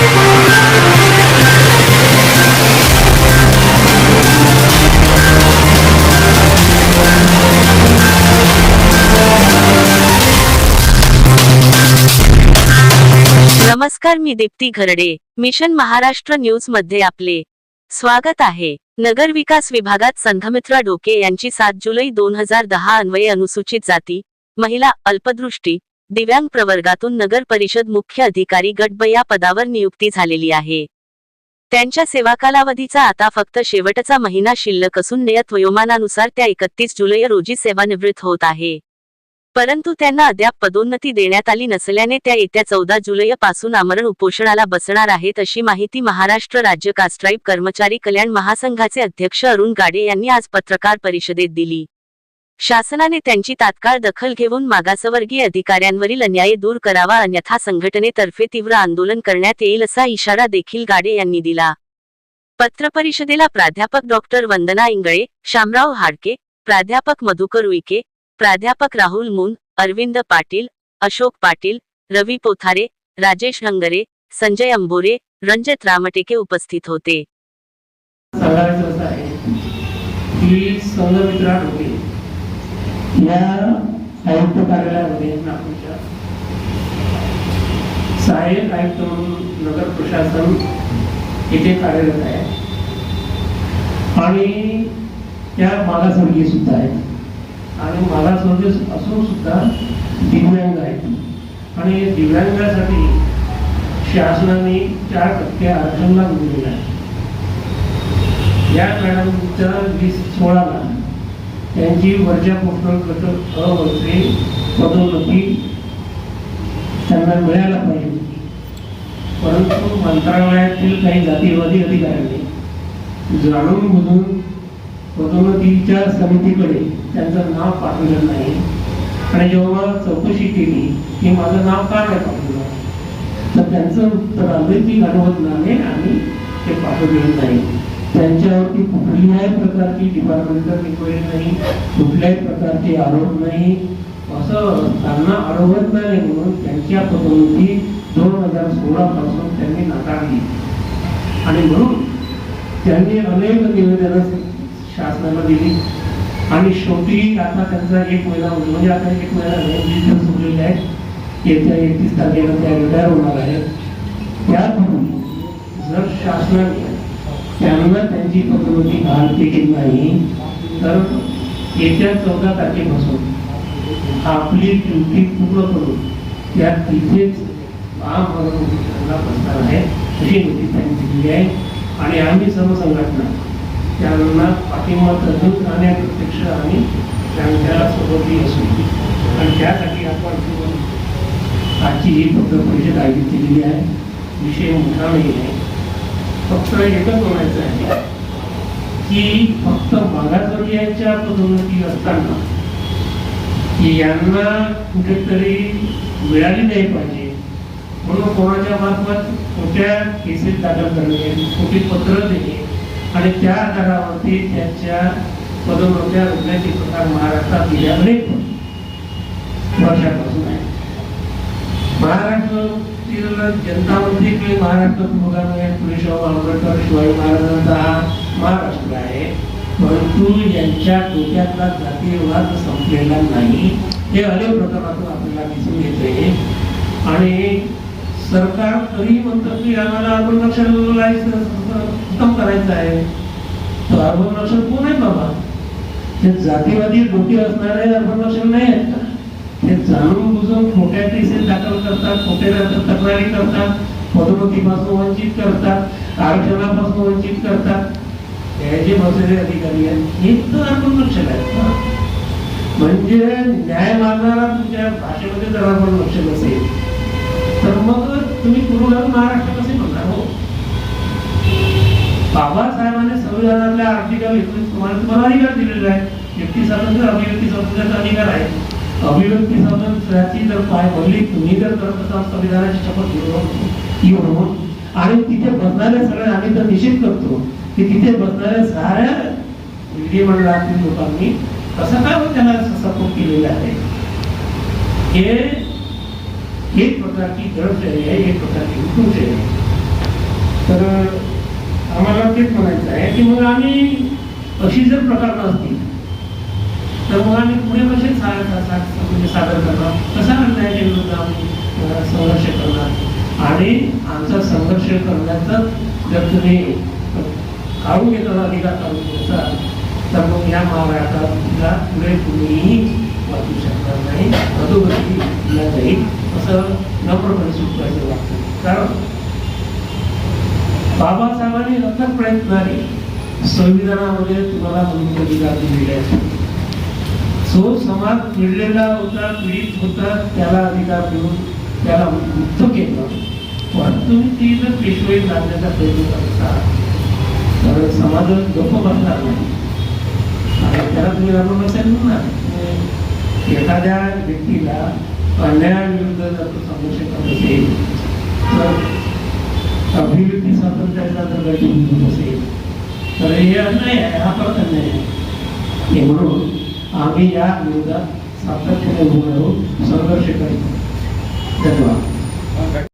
नमस्कार मी दीप्ती घरडे. मिशन महाराष्ट्र न्यूजमध्ये आपले स्वागत आहे. नगर विकास विभागात संघमित्रा डोके यांची सात जुलै दोन हजार दहा अन्वये अनुसूचित जाती महिला अल्पदृष्टी दिव्यांग प्रवर्गातून नगर परिषद मुख्य अधिकारी गटब या पदावर नियुक्ती झालेली आहे. त्यांच्या सेवा कालावधीचा आता फक्त शेवटचा महिना शिल्लक असून नियत वयोमानानुसार त्या एकतीस जुलै रोजी सेवानिवृत्त होत आहे. परंतु त्यांना अद्याप पदोन्नती देण्यात आली नसल्याने त्या येत्या चौदा जुलै पासून आमरण उपोषणाला बसणार आहेत अशी माहिती महाराष्ट्र राज्य कास्ट्राईब कर्मचारी कल्याण महासंघाचे अध्यक्ष अरुण गाडे यांनी आज पत्रकार परिषदेत दिली. शासनाने त्यांची तात्काळ दखल घेऊन मागासवर्गीय अधिकाऱ्यांवरील अन्याय दूर करावा अन्यथा संघटनेतर्फे तीव्र आंदोलन करण्यात येईल असा इशारा देखील गाडे यांनी दिला. पत्रपरिषदेला प्राध्यापक डॉक्टर वंदना इंगळे शामराव हाडके प्राध्यापक मधुकर उईके प्राध्यापक राहुल मुन अरविंद पाटील अशोक पाटील रवी पोथारे राजेश हंगरे संजय अंबोरे रंजत रामटेके उपस्थित होते सांगायचं असं आहे की संघमित्रा डोके या आयुक्त कार्यालयामध्ये नागपूरच्या सहाय्यक आयुक्त म्हणून नगर प्रशासन येथे कार्यरत आहे. आणि त्या मागासवर्गीय सुद्धा आहेत. आणि मागासवर्गीय असून सुद्धा दिव्यांग आहेत. आणि दिव्यांगासाठी शासनाने चार टक्के आरक्षण लागू दिलेलं आहे या मॅडमच्या वीस सोळाला त्यांची वरच्या पोस्टल गट पदोन्नती त्यांना मिळायला पाहिजे परंतु मंत्रालयातील काही जातीवादी अधिकाऱ्यांनी जाणून बुजून पदोन्नतीच्या समितीकडे त्यांचं नाव पाठवलं नाही. आणि जेव्हा चौकशी केली की माझं नाव का नाही पाठवलं तर त्यांचं उत्तर आलं की गणवतनाने आम्ही ते पाठवलेलं नाही. त्यांच्यावरती कुठल्याही प्रकारची डिपार्टमेंटल इन्क्वायरी नाही कुठल्याही प्रकारचे आरोप नाही. असं त्यांना अडवत नाही म्हणून त्यांच्या पदोन्नती दोन हजार सोळा पासून त्यांनी नाकारली. आणि म्हणून त्यांनी अनेक निवेदनं शासनाला दिली. आणि शेवटी आता त्यांचा एक महिना म्हणजे आता एक महिना नाही वीस दिवस उरलेले आहेत. येत्या एकतीस तारखेला त्या रिटायर होणार आहेत. त्यापूर्वी जर शासनाने त्यांना त्यांची पदोन्नती बहाल केली नाही. तर येत्या चौदा तारखेपासून आपली ड्युटी पूर्ण करून त्या तिथेच काम बसणार आहे अशी नोटीस त्यांनी दिलेली आहे. आणि आम्ही सर्व संघटना त्यांना पाठिंबा देऊन आणि प्रत्यक्ष आम्ही त्यांच्या सोबतही असू. आणि त्यासाठी आपण आजची ही पत्र परिषद आयोजित केलेली आहे. विषय मोठा नाही आहे. फक्त एकच म्हणायचं आहे की फक्त मागासवर्गीयांच्या पदोन्नती असताना यांना कुठेतरी मिळाली नाही पाहिजे. म्हणून कोणाच्या मार्फत खोट्या केसेस दाखल करणे खोटी पत्र देणे आणि त्या आधारावरती त्यांच्या पदोन्नत्या रोखण्याचे प्रकार महाराष्ट्रात गेल्या अनेक वर्षापासून आहे महाराष्ट्र जनता मंत्री महाराष्ट्रात महाराष्ट्र पुरोगामी पुरेशाह आंबेडकर शिवाजी महाराजांचा हा महाराष्ट्र आहे. परंतु यांच्या डोक्यातला जातीयवाद संपलेला नाही. हे अनेक प्रकरणातून आपल्याला दिसून येते. आणि सरकार तरी म्हणतं की आम्हाला अर्बन रक्षण खतम करायचं आहे. तर अर्बन रक्षण कोण आहे बाबा? ते जातीवादी डोके असणारे अर्बन रक्षण नाही आहेत का? ते जाणून बुजून खोट्या केसेस दाखल करतात खोट्या तक्रारी करतात पदोन्नतीपासून वंचित करतात आरक्षणापासून वंचित करतात. हे जे बसलेले अधिकारी आहेत हे तर आपण लक्ष आहेत म्हणजे न्याय मागणारा तुमच्या भाषेमध्ये जर आपण लक्ष नसेल तर मग तुम्ही पूर्वगामी महाराष्ट्र कसे म्हणणार हो? बाबासाहेबांनी संविधानातल्या आर्टिकल एकोणीस प्रमाणे तुम्हाला अधिकार दिलेला आहे. व्यक्ती स्वातंत्र्य अभिव्यक्ती स्वातंत्र्याचा अधिकार आहे. अभिव्यक्ती स्वातंत्र्याची जर पाय भरली तुम्ही जर करत असाल संविधानाची शपथ घेऊन येऊन आणि तिथे बसणाऱ्या सगळ्या आम्ही तर निश्चित करतो की तिथे बसणाऱ्या साऱ्या विधिमंडळातील लोकांनी कसं काय मग त्याला सपोर्ट केलेला आहे? हे एक प्रकारची दडपशाही आहे एक प्रकारची हुकुमशाही आहे. तर आम्हाला तेच म्हणायचं आहे की मग आम्ही अशी जर प्रकार नसतील तर मग आम्ही पुढे कसे म्हणजे सादर करणार? कसा अन्यायाच्या विरुद्ध आम्ही संघर्ष करणार. आणि आमचा संघर्ष करण्याचा जर तुम्ही काढून घेतो अधिकार काढून घ्यायचा तर मग या महाराष्ट्राला पुढे कुणीही वाचू शकणार नाही. अधोगती दिला जाईल असं नम्रपणे सुटवायचं वाटतं कारण बाबासाहेबांनी अथक प्रयत्नाने संविधानामध्ये तुम्हाला मूलभूत अधिकार दिलेले आहेत. जो समाज पिडलेला होता पीडित होता त्याला अधिकार देऊन त्याला मुक्त केलं. पण तुम्ही ती जर पेशवाई लादण्याचा प्रयत्न करता. तर समाज गप्प बसणार नाही. आणि त्याला तुम्ही राबवून बसायला म्हणणार एखाद्या व्यक्तीला अन्यायाविरुद्ध जर तो सांगू शकत असेल तर अभिव्यक्ती स्वातंत्र्याचा जर गैरवापर होत असेल तर हे अन्याय आहे हा परत अन्याय आहे. म्हणून आम्ही या विरोधात सातत्याने उभं राहून संघर्ष करीत. धन्यवाद.